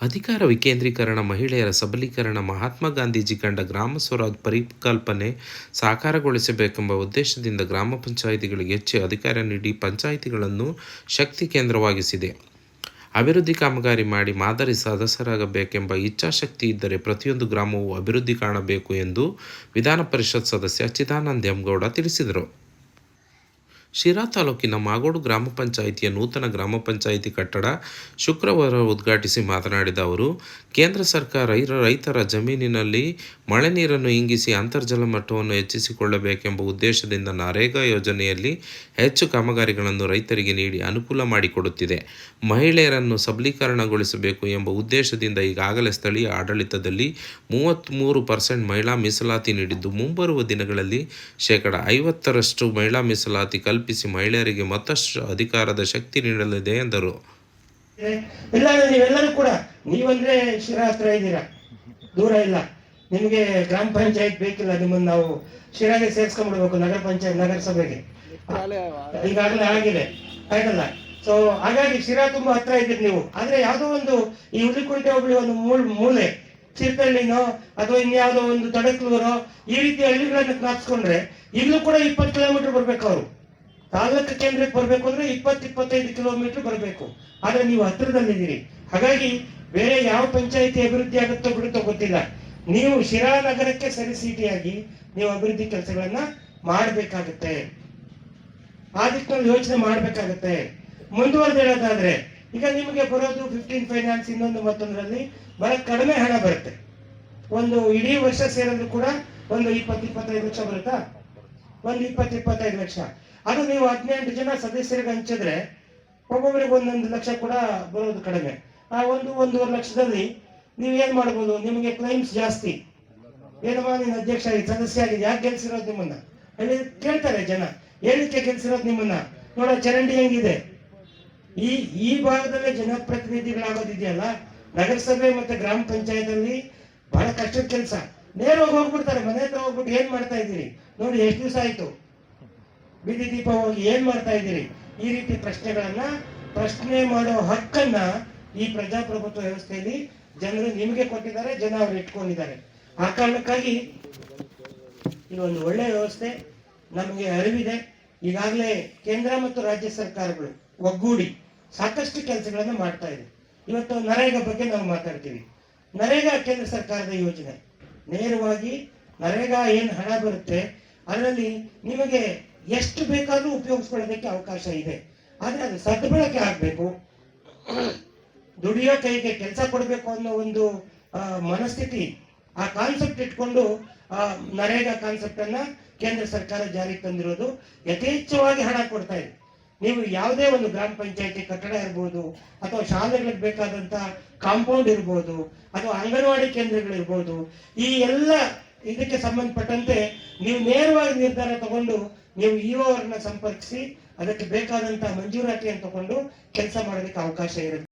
ಅಧಿಕಾರ ವಿಕೇಂದ್ರೀಕರಣ, ಮಹಿಳೆಯರ ಸಬಲೀಕರಣ, ಮಹಾತ್ಮ ಗಾಂಧೀಜಿ ಕಂಡ ಗ್ರಾಮ ಸ್ವರಾಜ್ ಪರಿಕಲ್ಪನೆ ಸಾಕಾರಗೊಳಿಸಬೇಕೆಂಬ ಉದ್ದೇಶದಿಂದ ಗ್ರಾಮ ಪಂಚಾಯಿತಿಗಳಿಗೆ ಹೆಚ್ಚು ಅಧಿಕಾರ ನೀಡಿ ಪಂಚಾಯಿತಿಗಳನ್ನು ಶಕ್ತಿ ಕೇಂದ್ರವಾಗಿಸಿದೆ. ಅಭಿವೃದ್ಧಿ ಕಾಮಗಾರಿ ಮಾಡಿ ಮಾದರಿ ಸದಸ್ಯರಾಗಬೇಕೆಂಬ ಇಚ್ಛಾಶಕ್ತಿ ಇದ್ದರೆ ಪ್ರತಿಯೊಂದು ಗ್ರಾಮವೂ ಅಭಿವೃದ್ಧಿ ಕಾಣಬೇಕು ಎಂದು ವಿಧಾನ ಪರಿಷತ್ ಸದಸ್ಯ ಚಿದಾನಂದ ಹೆಮ್ಗೌಡ ತಿಳಿಸಿದರು. ಶಿರಾ ತಾಲೂಕಿನ ಮಾಗೋಡು ಗ್ರಾಮ ಪಂಚಾಯಿತಿಯ ನೂತನ ಗ್ರಾಮ ಪಂಚಾಯಿತಿ ಕಟ್ಟಡ ಶುಕ್ರವಾರ ಉದ್ಘಾಟಿಸಿ ಮಾತನಾಡಿದ ಅವರು, ಕೇಂದ್ರ ಸರ್ಕಾರ ರೈತರ ಜಮೀನಿನಲ್ಲಿ ಮಳೆ ನೀರನ್ನು ಇಂಗಿಸಿ ಅಂತರ್ಜಲ ಮಟ್ಟವನ್ನು ಹೆಚ್ಚಿಸಿಕೊಳ್ಳಬೇಕೆಂಬ ಉದ್ದೇಶದಿಂದ ನರೇಗಾ ಯೋಜನೆಯಲ್ಲಿ ಹೆಚ್ಚು ಕಾಮಗಾರಿಗಳನ್ನು ರೈತರಿಗೆ ನೀಡಿ ಅನುಕೂಲ ಮಾಡಿಕೊಡುತ್ತಿದೆ. ಮಹಿಳೆಯರನ್ನು ಸಬಲೀಕರಣಗೊಳಿಸಬೇಕು ಎಂಬ ಉದ್ದೇಶದಿಂದ ಈಗಾಗಲೇ ಸ್ಥಳೀಯ ಆಡಳಿತದಲ್ಲಿ ಮೂವತ್ತ್ಮೂರು ಪರ್ಸೆಂಟ್ ಮಹಿಳಾ ಮೀಸಲಾತಿ ನೀಡಿದ್ದು, ಮುಂಬರುವ ದಿನಗಳಲ್ಲಿ ಶೇಕಡ ಐವತ್ತರಷ್ಟು ಮಹಿಳಾ ಮೀಸಲಾತಿ ಕಲ್ಪಿಸಿ ಮಹಿಳೆಯರಿಗೆ ಮತ್ತಷ್ಟು ಅಧಿಕಾರದ ಶಕ್ತಿ ನೀಡಲಿದೆ ಎಂದರು. ಇಲ್ಲ ನೀವೆಲ್ಲರೂ ಕೂಡ, ನೀವಂದ್ರೆ ಶಿರಾ ಹತ್ರ ಇದ್ದೀರಾ? ದೂರ ಇಲ್ಲ. ನಿಮಗೆ ಗ್ರಾಮ ಪಂಚಾಯತ್ ಬೇಕಿಲ್ಲ, ನಿಮ್ಮನ್ನು ನಾವು ಶಿರಾಗೆ ಸೇರ್ಸ್ಕೊಂಡ್ಬಿಡ್ಬೇಕು, ನಗರ ಪಂಚಾಯತ್, ನಗರಸಭೆಗೆ. ಈಗಾಗಲೇ ಆಗಿದೆ, ಆಯ್ತಲ್ಲ? ಸೊ ಹಾಗಾಗಿ ಶಿರಾ ತುಂಬಾ ಹತ್ರ ಇದ್ದೀರಿ ನೀವು. ಆದ್ರೆ ಯಾವುದೋ ಒಂದು ಈ ಹುಲಿಕುಂಟೆ ಹೋಗ್ಲಿ ಒಂದು ಮೂಲ, ಮೂಲೆ, ಚಿರ್ಪಳ್ಳಿನೋ, ಅಥವಾ ಇನ್ಯಾವುದೋ ಒಂದು ತಡಕ್ಲೂರೋ ಈ ರೀತಿ ಹಳ್ಳಿಗಳನ್ನ ಕ್ರಾಪ್ಸ್ಕೊಂಡ್ರೆ ಇಲ್ಲೂ ಕೂಡ ಇಪ್ಪತ್ತು ಕಿಲೋಮೀಟರ್ ಬರ್ಬೇಕು ಅವರು. ತಾಲೂಕು ಕೇಂದ್ರಕ್ಕೆ ಬರಬೇಕು ಅಂದ್ರೆ ಇಪ್ಪತ್ತು, ಇಪ್ಪತ್ತೈದು ಕಿಲೋಮೀಟರ್ ಬರಬೇಕು. ಆದ್ರೆ ನೀವು ಹತ್ರದಲ್ಲಿದ್ದೀರಿ. ಹಾಗಾಗಿ ಬೇರೆ ಯಾವ ಪಂಚಾಯಿತಿ ಅಭಿವೃದ್ಧಿ ಆಗುತ್ತೋ ಬಿಡುತ್ತೋ ಗೊತ್ತಿಲ್ಲ. ನೀವು ಶಿರಾ ನಗರಕ್ಕೆ ಸರಿಸೀಟಿಯಾಗಿ ನೀವು ಅಭಿವೃದ್ಧಿ ಕೆಲಸಗಳನ್ನ ಮಾಡಬೇಕಾಗುತ್ತೆ. ಆ ದಿಕ್ಕಿನಲ್ಲಿ ಯೋಚನೆ ಮಾಡ್ಬೇಕಾಗತ್ತೆ. ಮುಂದುವರೆದು ಹೇಳೋದಾದ್ರೆ, ಈಗ ನಿಮಗೆ ಬರೋದು ಫಿಫ್ಟೀನ್ ಫೈನಾನ್ಸ್ ಇನ್ನೊಂದು ಮತ್ತೊಂದರಲ್ಲಿ ಬಹಳ ಕಡಿಮೆ ಹಣ ಬರುತ್ತೆ. ಒಂದು ಇಡೀ ವರ್ಷ ಸೇರಿದ್ರು ಕೂಡ ಒಂದು ಇಪ್ಪತ್ತು, ಇಪ್ಪತ್ತೈದು ಲಕ್ಷ ಬರುತ್ತಾ? ಒಂದು ಇಪ್ಪತ್ತು, ಇಪ್ಪತ್ತೈದು ಲಕ್ಷ. ಅದು ನೀವು ಹದಿನೆಂಟು ಜನ ಸದಸ್ಯರಿಗೆ ಹಂಚಿದ್ರೆ ಒಬ್ಬೊಬ್ಬರಿಗೆ ಒಂದೊಂದು ಲಕ್ಷ ಕೂಡ ಬರೋದು ಕಡಿಮೆ. ಆ ಒಂದು, ಒಂದೂವರೆ ಲಕ್ಷದಲ್ಲಿ ನೀವು ಏನು ಮಾಡ್ಬೋದು? ನಿಮಗೆ ಕ್ಲೈಮ್ಸ್ ಜಾಸ್ತಿ. ಏನಮ್ಮ ನೀನು ಅಧ್ಯಕ್ಷ ಆಗಿ ಸದಸ್ಯ ಆಗಿದೆ ಯಾಕೆ ಗೆಲ್ಸಿರೋದು ನಿಮ್ಮನ್ನ? ಅಲ್ಲಿ ಕೇಳ್ತಾರೆ ಜನ. ಏನಕ್ಕೆ ಗೆಲ್ಸಿರೋದು ನಿಮ್ಮನ್ನ? ನೋಡೋ ಚರಂಡಿ ಹೆಂಗಿದೆ? ಈ ಈ ಭಾಗದಲ್ಲೇ ಜನಪ್ರತಿನಿಧಿಗಳಾಗೋದಿದೆಯಲ್ಲ? ನಗರಸಭೆ ಮತ್ತೆ ಗ್ರಾಮ ಪಂಚಾಯತ್ ಅಲ್ಲಿ ಬಹಳ ಕಷ್ಟದ ಕೆಲಸ. ನೇರವಾಗಿ ಹೋಗ್ಬಿಡ್ತಾರೆ, ಮನೆ ಹತ್ರ ಹೋಗ್ಬಿಟ್ಟು ಏನ್ ಮಾಡ್ತಾ ಇದ್ದೀರಿ? ನೋಡಿ, ಎಷ್ಟು ದಿವಸ ಆಯ್ತು? ಬೀದಿ ದೀಪ ಹೋಗಿ ಏನ್ ಮಾಡ್ತಾ ಇದ್ದೀರಿ? ಈ ರೀತಿ ಪ್ರಶ್ನೆಗಳನ್ನ ಪ್ರಶ್ನೆ ಮಾಡೋ ಹಕ್ಕನ್ನ ಈ ಪ್ರಜಾಪ್ರಭುತ್ವ ವ್ಯವಸ್ಥೆಯಲ್ಲಿ ಜನರು ನಿಮಗೆ ಕೊಟ್ಟಿದ್ದಾರೆ, ಜನ ಅವ್ರು ಇಟ್ಕೊಂಡಿದ್ದಾರೆ. ಆ ಕಾರಣಕ್ಕಾಗಿ ಇದು ಒಂದು ಒಳ್ಳೆ ವ್ಯವಸ್ಥೆ ನಮಗೆ ಅರಿವಿದೆ. ಈಗಾಗಲೇ ಕೇಂದ್ರ ಮತ್ತು ರಾಜ್ಯ ಸರ್ಕಾರಗಳು ಒಗ್ಗೂಡಿ ಸಾಕಷ್ಟು ಕೆಲಸಗಳನ್ನು ಮಾಡ್ತಾ ಇದೆ. ಇವತ್ತು ನರೇಗಾ ಬಗ್ಗೆ ನಾವು ಮಾತಾಡ್ತೀವಿ. ನರೇಗಾ ಕೇಂದ್ರ ಸರ್ಕಾರದ ಯೋಜನೆ. ನೇರವಾಗಿ ನರೇಗಾ ಏನು ಹಣ ಬರುತ್ತೆ, ಅದರಲ್ಲಿ ನಿಮಗೆ ಎಷ್ಟು ಬೇಕಾದರೂ ಉಪಯೋಗಿಸ್ಕೊಳ್ಳೋದಕ್ಕೆ ಅವಕಾಶ ಇದೆ. ಆದರೆ ಅದು ಸದ್ಬಳಕೆ ಆಗಬೇಕು. ದುಡಿಯೋ ಕೈಗೆ ಕೆಲಸ ಕೊಡಬೇಕು ಅನ್ನೋ ಒಂದು ಮನಸ್ಥಿತಿ ಆ ಕಾನ್ಸೆಪ್ಟ್ ಇಟ್ಕೊಂಡು ನರೇಗಾ ಕಾನ್ಸೆಪ್ಟ್ ಅನ್ನ ಕೇಂದ್ರ ಸರ್ಕಾರ ಜಾರಿಗೆ ತಂದಿರೋದು ಯಥೇಚ್ಛವಾಗಿ ಹಣ ಕೊಡ್ತಾ ಇದೆ. ನೀವು ಯಾವುದೇ ಒಂದು ಗ್ರಾಮ ಪಂಚಾಯತಿ ಕಟ್ಟಡ ಇರ್ಬೋದು ಅಥವಾ ಶಾಲೆಗಳಿಗೆ ಬೇಕಾದಂತಹ ಕಾಂಪೌಂಡ್ ಇರ್ಬೋದು ಅಥವಾ ಅಂಗನವಾಡಿ ಕೇಂದ್ರಗಳಿರ್ಬೋದು, ಈ ಎಲ್ಲ ಇದಕ್ಕೆ ಸಂಬಂಧಪಟ್ಟಂತೆ ನೀವು ನೇರವಾಗಿ ನಿರ್ಧಾರ ತಗೊಂಡು ನೀವು ಇಒ ಅವ್ರನ್ನ ಸಂಪರ್ಕಿಸಿ, ಅದಕ್ಕೆ ಬೇಕಾದಂತಹ ಮಂಜೂರಾತಿಯನ್ನು ತಗೊಂಡು ಕೆಲಸ ಮಾಡೋದಕ್ಕೆ ಅವಕಾಶ ಇರುತ್ತೆ.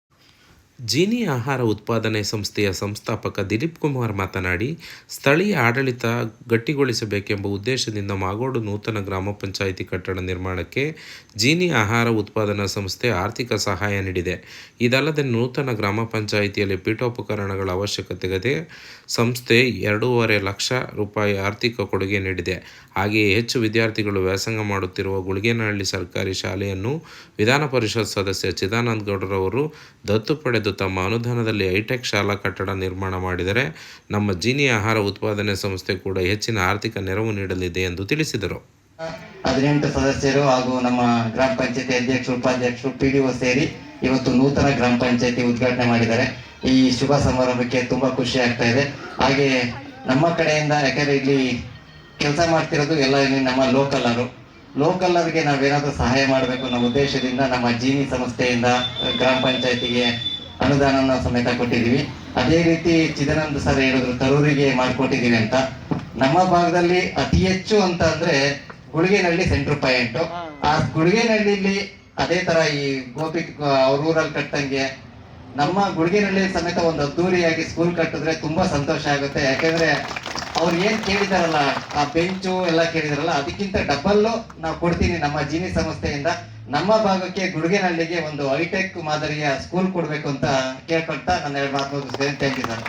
ಜೀನಿ ಆಹಾರ ಉತ್ಪಾದನೆ ಸಂಸ್ಥೆಯ ಸಂಸ್ಥಾಪಕ ದಿಲೀಪ್ ಕುಮಾರ್ ಮಾತನಾಡಿ, ಸ್ಥಳೀಯ ಆಡಳಿತ ಗಟ್ಟಿಗೊಳಿಸಬೇಕೆಂಬ ಉದ್ದೇಶದಿಂದ ಮಾಗೋಡು ನೂತನ ಗ್ರಾಮ ಪಂಚಾಯಿತಿ ಕಟ್ಟಡ ನಿರ್ಮಾಣಕ್ಕೆ ಜೀನಿ ಆಹಾರ ಉತ್ಪಾದನಾ ಸಂಸ್ಥೆ ಆರ್ಥಿಕ ಸಹಾಯ ನೀಡಿದೆ. ಇದಲ್ಲದೆ ನೂತನ ಗ್ರಾಮ ಪಂಚಾಯಿತಿಯಲ್ಲಿ ಪೀಠೋಪಕರಣಗಳ ಅವಶ್ಯಕತೆಗೆ ಸಂಸ್ಥೆ ಎರಡೂವರೆ ಲಕ್ಷ ರೂಪಾಯಿ ಆರ್ಥಿಕ ಕೊಡುಗೆ ನೀಡಿದೆ. ಹಾಗೆಯೇ ಹೆಚ್ಚು ವಿದ್ಯಾರ್ಥಿಗಳು ವ್ಯಾಸಂಗ ಮಾಡುತ್ತಿರುವ ಗುಳಿಗೇನಹಳ್ಳಿ ಸರ್ಕಾರಿ ಶಾಲೆಯನ್ನು ವಿಧಾನ ಪರಿಷತ್ ಸದಸ್ಯ ಚಿದಾನಂದ ಗೌಡರವರು ದತ್ತು ಪಡೆದು ತಮ್ಮ ಅನುದಾನದಲ್ಲಿ ಹೈಟೆಕ್ ಶಾಲಾ ಕಟ್ಟಡ ನಿರ್ಮಾಣ ಮಾಡಿದರೆ ನಮ್ಮ ಜೀನಿ ಆಹಾರ ಉತ್ಪಾದನೆ ಸಂಸ್ಥೆ ಕೂಡ ಹೆಚ್ಚಿನ ಆರ್ಥಿಕ ನೆರವು ನೀಡಲಿದೆ ಎಂದು ತಿಳಿಸಿದರು. ಹದಿನೆಂಟು ಸದಸ್ಯರು ಹಾಗೂ ನಮ್ಮ ಗ್ರಾಮ ಪಂಚಾಯತಿ ಅಧ್ಯಕ್ಷರು ಉಪಾಧ್ಯಕ್ಷರು ಪಿ ಡಿ ಸೇರಿ ಇವತ್ತು ನೂತನ ಗ್ರಾಮ ಪಂಚಾಯತಿ ಉದ್ಘಾಟನೆ ಮಾಡಿದ್ದಾರೆ. ಈ ಶುಭ ಸಮಾರಂಭಕ್ಕೆ ತುಂಬಾ ಖುಷಿ ಆಗ್ತಾ ಇದೆ. ಹಾಗೆ ನಮ್ಮ ಕಡೆಯಿಂದ ಯಾಕಂದ್ರೆ ಇಲ್ಲಿ ಕೆಲಸ ಮಾಡ್ತಿರೋದು ಎಲ್ಲ ಇಲ್ಲಿ ನಮ್ಮ ಲೋಕಲ್ಲರು ಲೋಕಲ್ಲರಿಗೆ ನಾವೇನಾದ್ರೂ ಸಹಾಯ ಮಾಡಬೇಕು ಅನ್ನೋ ಉದ್ದೇಶದಿಂದ ನಮ್ಮ ಜೀನಿ ಸಂಸ್ಥೆಯಿಂದ ಗ್ರಾಮ ಪಂಚಾಯತಿಗೆ ಅನುದಾನನ ಸಮೇತ ಕೊಟ್ಟಿದ್ದೀವಿ. ಅದೇ ರೀತಿ ಚಿದಾನಂದ ಸರ್ ಹೇಳಿದ್ರು ತರೂರಿಗೆ ಮಾಡಿಕೊಟ್ಟಿದ್ದೀವಿ ಅಂತ. ನಮ್ಮ ಭಾಗದಲ್ಲಿ ಅತಿ ಹೆಚ್ಚು ಅಂತ ಅಂದ್ರೆ ಗುಳಿಗೆನಹಳ್ಳಿ ಸೆಂಟ್ರ್ ಪಾಯಿಂಟ್. ಆ ಗುಳಿಗೆನಹಳ್ಳಿಲಿ ಅದೇ ತರ ಈ ಗೋಪಿ ಅವ್ರ ಊರಲ್ಲಿ ಕಟ್ಟಂಗೆ ನಮ್ಮ ಗುಳಿಗೆನಹಳ್ಳಿ ಸಮೇತ ಒಂದು ಅದ್ದೂರಿಯಾಗಿ ಸ್ಕೂಲ್ ಕಟ್ಟಿದ್ರೆ ತುಂಬಾ ಸಂತೋಷ ಆಗುತ್ತೆ. ಯಾಕಂದ್ರೆ ಅವ್ರು ಏನ್ ಕೇಳಿದಾರಲ್ಲ ಆ ಬೆಂಚು ಎಲ್ಲ ಕೇಳಿದಾರಲ್ಲ ಅದಕ್ಕಿಂತ ಡಬಲ್ ನಾವು ಕೊಡ್ತೀನಿ ನಮ್ಮ ಜೀನಿ ಸಂಸ್ಥೆಯಿಂದ. ನಮ್ಮ ಭಾಗಕ್ಕೆ ಗುಡುಗೆನಹಳ್ಳಿಗೆ ಒಂದು ಹೈಟೆಕ್ ಮಾದರಿಯ ಸ್ಕೂಲ್ ಕೊಡ್ಬೇಕು ಅಂತ ಕೇಳ್ಕೊಳ್ತಾ ನನ್ನ ಎರಡು ಮಾತು ಮುಗಿಸ್ತೇನೆ ಥ್ಯಾಂಕ್ ಯು ಸರ್